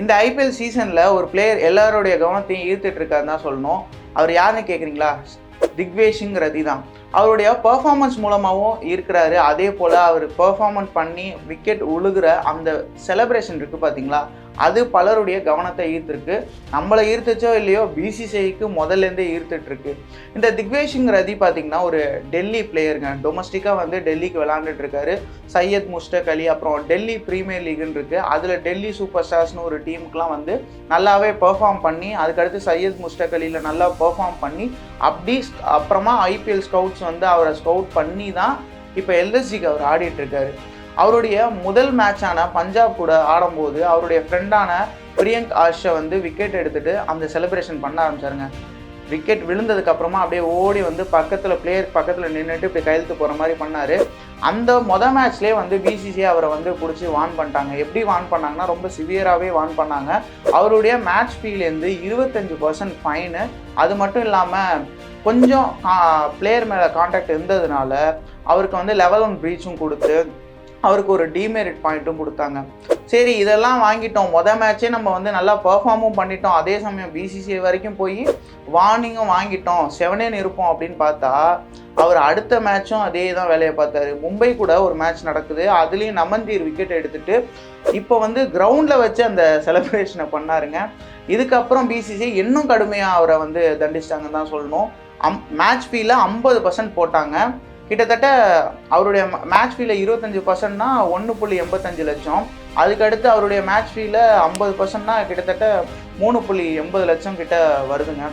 இந்த ஐபிஎல் சீசனில் ஒரு பிளேயர் எல்லாருடைய கவனத்தையும் ஈர்த்துட்டு இருக்காருன்னு தான் சொல்லணும். அவர் யாருன்னு கேட்குறீங்களா திக்வேஷிங் ரதி தான். அவருடைய பர்ஃபார்மன்ஸ் மூலமாகவும் இருக்கிறாரு. அதே போல் அவர் பெர்ஃபார்மன்ஸ் பண்ணி விக்கெட் உழுகிற அந்த செலப்ரேஷன் இருக்குது பார்த்தீங்களா அது பலருடைய கவனத்தை ஈர்த்திருக்கு. நம்மளை ஈர்த்துச்சோ இல்லையோ பிசிசிஐக்கு முதல்லேருந்தே ஈர்த்துட்ருக்கு. இந்த திக்வேஷிங் ரதி பார்த்தீங்கன்னா ஒரு டெல்லி பிளேயருங்க டொமஸ்டிக்காக வந்து டெல்லிக்கு விளாண்டுட்ருக்காரு. சையத் முஸ்டக் அலி அப்புறம் டெல்லி ப்ரீமியர் லீக்னு இருக்குது அதில் டெல்லி சூப்பர் ஸ்டார்ஸ்னு ஒரு டீமுக்குலாம் வந்து நல்லாவே பெர்ஃபார்ம் பண்ணி அதுக்கடுத்து சையத் முஸ்டக் அலியில் நல்லா பெர்ஃபார்ம் பண்ணி அப்படி அப்புறமா ஐபிஎல் ஸ்கவுட்ஸ் வந்து அவரை ஸ்கவுட் பண்ணி தான் இப்போ எல்எஸ்ஜிக்கு அவர் ஆடிட்டுருக்காரு அவருடைய முதல் மேட்சான பஞ்சாப் கூட ஆடும்போது அவருடைய ஃப்ரெண்டான பிரியங்க் ஆஷை வந்து விக்கெட் எடுத்துகிட்டு அந்த செலிப்ரேஷன் பண்ண ஆரம்பிச்சாருங்க. விக்கெட் விழுந்ததுக்கு அப்புறமா அப்படியே ஓடி வந்து பக்கத்தில் பிளேயர் பக்கத்தில் நின்றுட்டு இப்படி கையெழுத்து போகிற மாதிரி பண்ணார். அந்த மொதல் மேட்ச்லேயே வந்து பிசிசிஐ அவரை வந்து பிடிச்சி வான் பண்ணிட்டாங்க. எப்படி வான் பண்ணாங்கன்னா ரொம்ப சிவியராகவே வான் பண்ணாங்க. அவருடைய மேட்ச் ஃபீலேருந்து இருபத்தஞ்சு பர்சன்ட் ஃபைனு அது மட்டும் இல்லாமல் கொஞ்சம் பிளேயர் மேலே கான்டாக்ட் இருந்ததுனால அவருக்கு வந்து லெவல் ஒன் ப்ரீச்சும் கொடுத்து அவருக்கு ஒரு டிமெரிட் பாயிண்ட்டும் கொடுத்தாங்க. சரி இதெல்லாம் வாங்கிட்டோம். மொதல் மேட்ச்சே நம்ம வந்து நல்லா பெர்ஃபார்மும் பண்ணிட்டோம். அதே சமயம் பிசிசிஐ வரைக்கும் போய் வார்னிங்கும் வாங்கிட்டோம். செவனேன்னு இருப்போம் அப்படின்னு பார்த்தா அவர் அடுத்த மேட்சும் அதே தான் வேலையை பார்த்தாரு. மும்பை கூட ஒரு மேட்ச் நடக்குது. அதுலேயும் நமந்தீர் விக்கெட் எடுத்துட்டு இப்போ வந்து கிரவுண்டில் வச்சு அந்த செலிப்ரேஷனை பண்ணாருங்க. இதுக்கப்புறம் பிசிசி இன்னும் கடுமையாக அவரை வந்து தண்டிச்சிட்டாங்கன்னு தான் சொல்லணும். அம் மேட்ச் ஃபீல ஐம்பது பர்சன்ட் போட்டாங்க. கிட்டத்தட்ட அவருடைய மேட்ச் ஃபீல இருபத்தஞ்சு பர்சன்ட்னா ஒன்று புள்ளி எண்பத்தஞ்சு லட்சம். அதுக்கடுத்து அவருடைய மேட்ச் ஃபீல ஐம்பது பர்சன்ட்னா கிட்டத்தட்ட மூணு புள்ளி எண்பது லட்சம் கிட்ட வருதுங்க.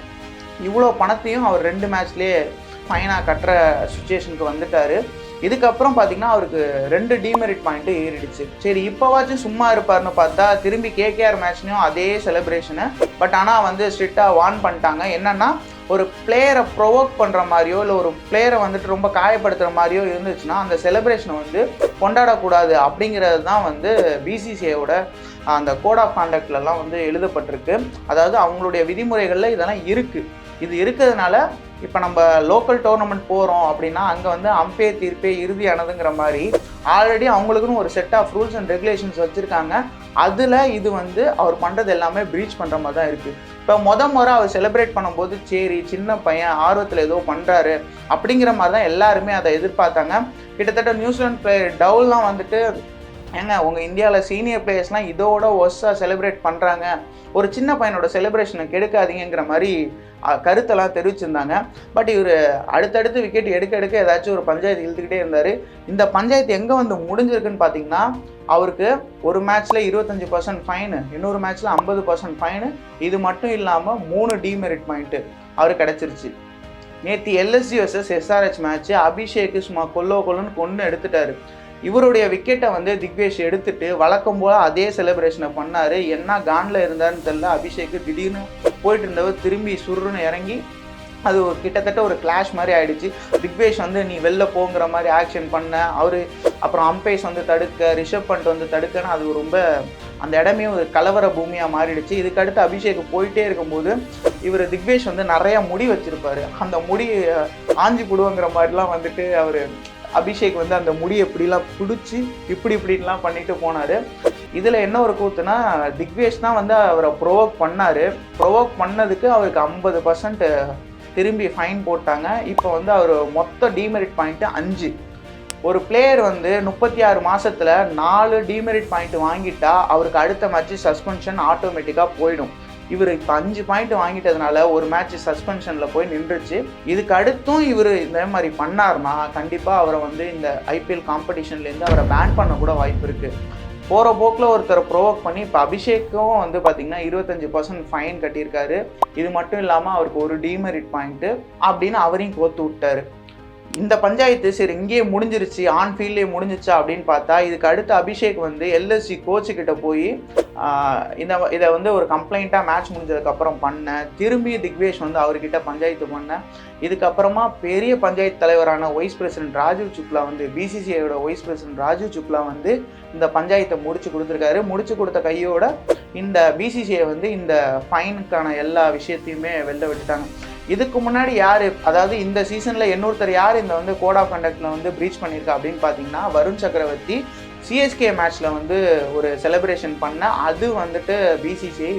இவ்வளோ பணத்தையும் அவர் ரெண்டு மேட்ச்லேயே ஃபைனாக கட்டுற சுச்சுவேஷனுக்கு வந்துட்டாரு. இதுக்கப்புறம் பார்த்தீங்கன்னா அவருக்கு ரெண்டு டிமெரிட் பாயிண்ட்டு ஏறிடுச்சு. சரி இப்போவாச்சும் சும்மா இருப்பார்னு பார்த்தா திரும்பி கேகேஆர் மேட்ச்லையும் அதே செலிப்ரேஷனு பட் ஆனால் வந்து ஸ்ட்ரிக்டாக வார்ன் பண்ணிட்டாங்க. என்னென்னா ஒரு பிளேயரை ப்ரொவோக் பண்ணுற மாதிரியோ இல்லை ஒரு பிளேயரை வந்துட்டு ரொம்ப காயப்படுத்துகிற மாதிரியோ இருந்துச்சுன்னா அந்த செலிப்ரேஷனை வந்து கொண்டாடக்கூடாது அப்படிங்கிறது தான் வந்து பிசிசிஐயோட அந்த கோட் ஆஃப் கான்டாக்ட்லலாம் வந்து எழுதப்பட்டிருக்கு. அதாவது அவங்களுடைய விதிமுறைகளில் இதெல்லாம் இருக்குது இது இருக்கிறதுனால இப்போ நம்ம லோக்கல் டோர்னமெண்ட் போகிறோம் அப்படின்னா அங்கே வந்து அம்பே தீர்ப்பே இறுதியானதுங்கிற மாதிரி ஆல்ரெடி அவங்களுக்குன்னு ஒரு set of rules and regulations வச்சுருக்காங்க. அதில் இது வந்து அவர் பண்ணுறது எல்லாமே ப்ரீச் பண்ணுற மாதிரி தான் இருக்குது இப்போ மொத முறை அவர் செலிப்ரேட் பண்ணும்போது சரி சின்ன பையன் ஆர்வத்தில் ஏதோ பண்ணுறாரு அப்படிங்கிற மாதிரி தான் எல்லாருமே அதை எதிர்பார்த்தாங்க. கிட்டத்தட்ட நியூசிலாந்து பிளேயர் டவுல்லாம் வந்துட்டு ஏங்க உங்கள் இந்தியாவில் சீனியர் பிளேயர்ஸ்லாம் இதோட ஒர்ஸாக செலிப்ரேட் பண்ணுறாங்க ஒரு சின்ன பையனோட செலிப்ரேஷனை கெடுக்காதீங்கிற மாதிரி கருத்தெல்லாம் தெரிவிச்சிருந்தாங்க. பட் இவர் அடுத்தடுத்து விக்கெட் எடுக்க எடுக்க ஏதாச்சும் ஒரு பஞ்சாயத்து இழுத்துக்கிட்டே இருந்தார். இந்த பஞ்சாயத்து எங்கே வந்து முடிஞ்சிருக்குன்னு பார்த்தீங்கன்னா அவருக்கு ஒரு மேட்ச்சில் இருபத்தஞ்சி பர்சன்ட் ஃபைனு இன்னொரு மேட்ச்சில் ஐம்பது பர்சன்ட் ஃபைனு இது மட்டும் இல்லாமல் மூணு டிமெரிட் பாயிண்ட்டு அவர் கிடச்சிருச்சு. நேற்று LSC versus SRH match Abhishek சும்மா கொல்லோ கொல்லுன்னு கொண்டு எடுத்துட்டாரு. இவருடைய விக்கெட்டை வந்து திக்வேஷ் எடுத்துட்டு வழக்கம் போல அதே செலிப்ரேஷனை பண்ணாரு. என்ன கான்ல இருந்தாருன்னு தெரியல. அபிஷேக்கு திடீர்னு போயிட்டு இருந்தவர் திரும்பி சுருன்னு இறங்கி அது ஒரு கிட்டத்தட்ட ஒரு கிளாஷ் மாதிரி ஆயிடுச்சு. திக்வேஷ் வந்து நீ வெளில போங்கிற மாதிரி ஆக்ஷன் பண்ண. அவர் அப்புறம் அம்பைஸ் வந்து தடுக்க ரிஷப் பண்ட் வந்து தடுக்கன்னு அது ரொம்ப அந்த இடமே ஒரு கலவர பூமியாக மாறிடுச்சு. இதுக்கடுத்து அபிஷேக் போயிட்டே இருக்கும்போது இவர் திக்வேஷ் வந்து நிறைய முடி வச்சிருப்பாரு. அந்த முடி ஆஞ்சி போடுவோங்கிற மாதிரிலாம் வந்துட்டு அவர் அபிஷேக் வந்து அந்த முடியை இப்படிலாம் பிடிச்சி இப்படி இப்படின்லாம் பண்ணிட்டு போனார். இதில் என்ன ஒரு கூத்துனா திக்வேஷ் தான் வந்து அவரை ப்ரொவோக் பண்ணார். ப்ரொவோக் பண்ணதுக்கு அவருக்கு ஐம்பது பர்சன்ட் திரும்பி ஃபைன் போட்டாங்க. இப்போ வந்து அவர் மொத்த டிமெரிட் பாயிண்ட்டு அஞ்சு. ஒரு பிளேயர் வந்து முப்பத்தி ஆறு மாதத்தில் நாலு டிமெரிட் பாயிண்ட் வாங்கிட்டா அவருக்கு அடுத்த மேட்ச் சஸ்பென்ஷன் ஆட்டோமேட்டிக்காக போயிடும். இவர் இப்போ அஞ்சு பாயிண்ட் வாங்கிட்டதுனால ஒரு மேட்ச் சஸ்பென்ஷனில் போய் நின்றுச்சு. இதுக்கு அடுத்தும் இவர் இந்த மாதிரி பண்ணார்னா கண்டிப்பாக அவரை வந்து இந்த ஐபிஎல் காம்படிஷன்லேருந்து அவரை பேன் பண்ண கூட வாய்ப்பு இருக்குது போகிற போக்கில் ஒருத்தரை ப்ரோவோக் பண்ணி இப்போ அபிஷேக்கும் வந்து பார்த்திங்கன்னா இருபத்தஞ்சு பர்சன்ட் ஃபைன் கட்டியிருக்காரு. இது மட்டும் இல்லாமல் அவருக்கு ஒரு டிமெரிட் பாயிண்ட்டு அப்படின்னு அவரையும் கோத்து விட்டாரு. இந்த பஞ்சாயத்து சரி இங்கேயே முடிஞ்சிருச்சு ஆன் ஃபீல்ட்லேயே முடிஞ்சிச்சா அப்படின்னு பார்த்தா இதுக்கு அடுத்து அபிஷேக் வந்து எல்எஸ்சி கோச்சு கிட்ட போய் இந்த இதை வந்து ஒரு கம்ப்ளைண்ட்டாக மேட்ச் முடிஞ்சதுக்கப்புறம் பண்ணேன் திரும்பி திக்வேஷ் வந்து அவர்கிட்ட பஞ்சாயத்து பண்ணேன் இதுக்கப்புறமா பெரிய பஞ்சாயத்து தலைவரான வைஸ் பிரசிடென்ட் ராஜீவ் சுக்லா வந்து பிசிசிஐயோட வைஸ் பிரசிடென்ட் ராஜீவ் சுக்லா வந்து இந்த பஞ்சாயத்தை முடிச்சு கொடுத்துருக்காரு. முடிச்சு கொடுத்த கையோட இந்த பிசிசிஐ வந்து இந்த ஃபைனுக்கான எல்லா விஷயத்தையுமே வெளில விட்டுட்டாங்க. இதுக்கு முன்னாடி யார் அதாவது இந்த சீசனில் இன்னொருத்தர் யார் இந்த வந்து கோட் ஆஃப் கண்டக்டில் வந்து ப்ரீச் பண்ணியிருக்கா அப்படின்னு பார்த்தீங்கன்னா வருண் சக்கரவர்த்தி சிஎஸ்கே மேட்ச்சில் வந்து ஒரு செலிப்ரேஷன் பண்ண அது வந்துட்டு பிசிசிஐ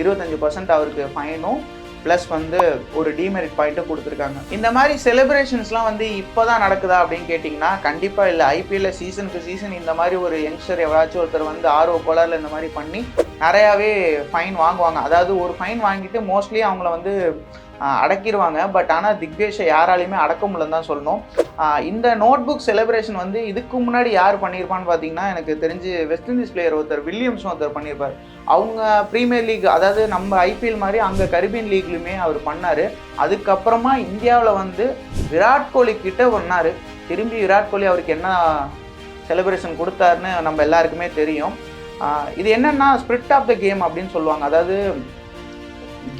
இருபத்தஞ்சு பர்சன்ட் அவருக்கு ஃபைனும் ப்ளஸ் வந்து ஒரு டிமெரிட் பாயிண்ட்டும் கொடுத்துருக்காங்க. இந்த மாதிரி செலிப்ரேஷன்ஸ்லாம் வந்து இப்போ தான் நடக்குதா அப்படின்னு கேட்டிங்கன்னா கண்டிப்பாக இல்லை. ஐபிஎல்ல சீசனுக்கு சீசன் இந்த மாதிரி ஒரு யங்ஸ்டர் எவராச்சும் ஒருத்தர் வந்து ஆர்வ கோளாறில் இந்த மாதிரி பண்ணி நிறையாவே ஃபைன் வாங்குவாங்க. அதாவது ஒரு ஃபைன் வாங்கிட்டு மோஸ்ட்லி அவங்கள வந்து அடக்கிடுவாங்க பட் ஆனால் திக்வேஷை யாராலையுமே அடக்க முடியலன்னு தான் சொல்லணும். இந்த நோட் புக் செலிப்ரேஷன் வந்து இதுக்கு முன்னாடி யார் பண்ணியிருப்பான்னு பார்த்தீங்கன்னா எனக்கு தெரிஞ்சு வெஸ்ட் இண்டீஸ் பிளேயர் ஒருத்தர் வில்லியம்ஸ் ஒருத்தர் பண்ணியிருப்பார். அவங்க ப்ரீமியர் லீக் அதாவது நம்ம ஐபிஎல் மாதிரி அங்கே கரிபியன் லீக்லையுமே அவர் பண்ணார். அதுக்கப்புறமா இந்தியாவில் வந்து விராட் கோலி கிட்ட பண்ணார் திரும்பி விராட் கோலி அவருக்கு என்ன செலிப்ரேஷன் கொடுத்தாருன்னு நம்ம எல்லாருக்குமே தெரியும். இது என்னென்னா ஸ்பிரிட் ஆஃப் த கேம் அப்படின்னு சொல்லுவாங்க. அதாவது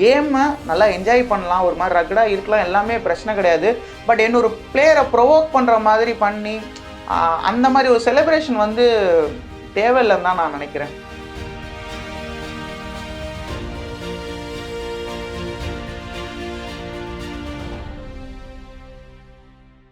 கேமை நல்லா என்ஜாய் பண்ணலாம். ஒரு மாதிரி ரக்கடாக இருக்கலாம். எல்லாமே பிரச்சனை கிடையாது. பட் என்ன பிளேயரை ப்ரொவோக் பண்ணுற மாதிரி பண்ணி அந்த மாதிரி ஒரு செலிப்ரேஷன் வந்து தேவையில்லைன்னு தான் நான் நினைக்கிறேன்.